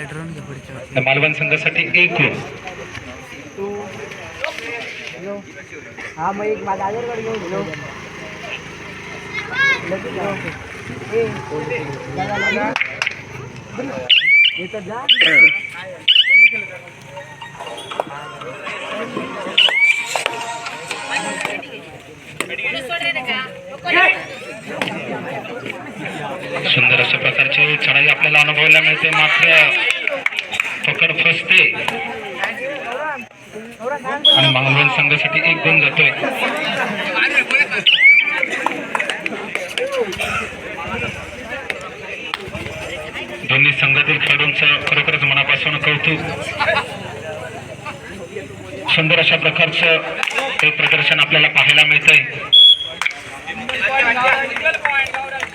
मालवण संघासाठी एक गुण हा मग एक माझा आधार घेऊन गेलो जा. सुंदर अशा प्रकारची चढाई आपल्याला अनुभवायला मिळते. मात्र पकड फसते. आणि मालवण संघासाठी एक गुण जातोय. दोन्ही संघातील खेळाडूंचं खरोखरच मनापासून कौतुक. सुंदर अशा प्रकारचं एक प्रदर्शन आपल्याला पाहायला मिळतंय.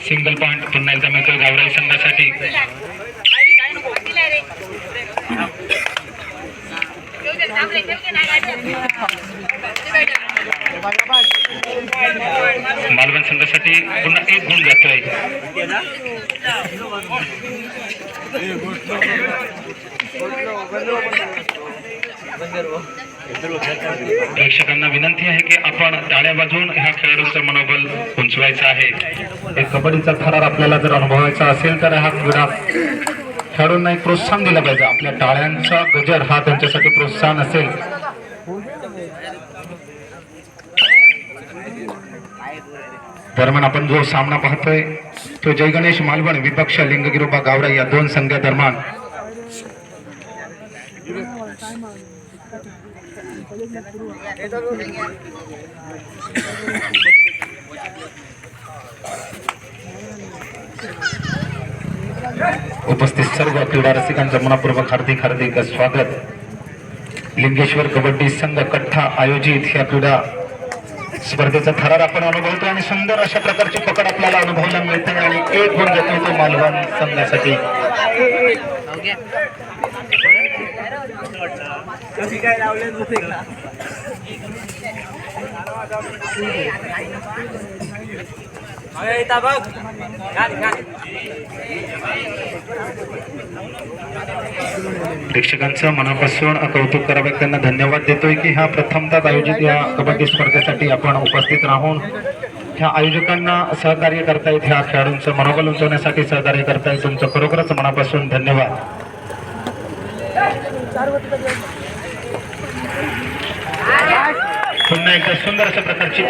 सिंगल पॉईंट पुन्हा एकदा मिळतो गावराई संघासाठी. मालवण संघासाठी पुन्हा एक गुण जातोय प्रेक्षकांना विनंती आहे की आपण टाळ्या वाजवून ह्या खेळाडूंचं मनोबल उंचवायचं आहे. एक कबड्डीचा थरार आपल्याला जर अनुभवायचा असेल तर हा क्रीडा खेळाडूंना एक प्रोत्साहन दिलं पाहिजे. आपल्या टाळ्यांचा गजर हा त्यांच्यासाठी प्रोत्साहन असेल. दरम्यान आपण जो सामना पाहतोय तो जय गणेश मालवण विपक्ष लिंगगिरोबा गावडा या दोन संघादरम्यान. उपस्थित सर्व क्रीडा रसिकांचं मनापूर्वक हार्दिक हार्दिक स्वागत. लिंगेश्वर कबड्डी संघ कठ्ठा आयोजित ह्या क्रीडा स्पर्धेचा थरार आपण अनुभवतो आणि सुंदर अशा प्रकारची पकड आपल्याला अनुभवायला मिळते आणि एक गुण जातो तो मालवण संघासाठी काय लावले बघ प्रेक्षकांचं मनापासून कौतुक करावे. त्यांना धन्यवाद देतोय की हा प्रथमतात आयोजित या कबड्डी स्पर्धेसाठी आपण उपस्थित राहून ह्या आयोजकांना सहकार्य करतायत ह्या खेळाडूंचं मनोबल उंचवण्यासाठी सहकार्य करतायत. तुमचं खरोखरच मनापासून धन्यवाद. पुन्हा एकदा सुंदर अशा प्रकारची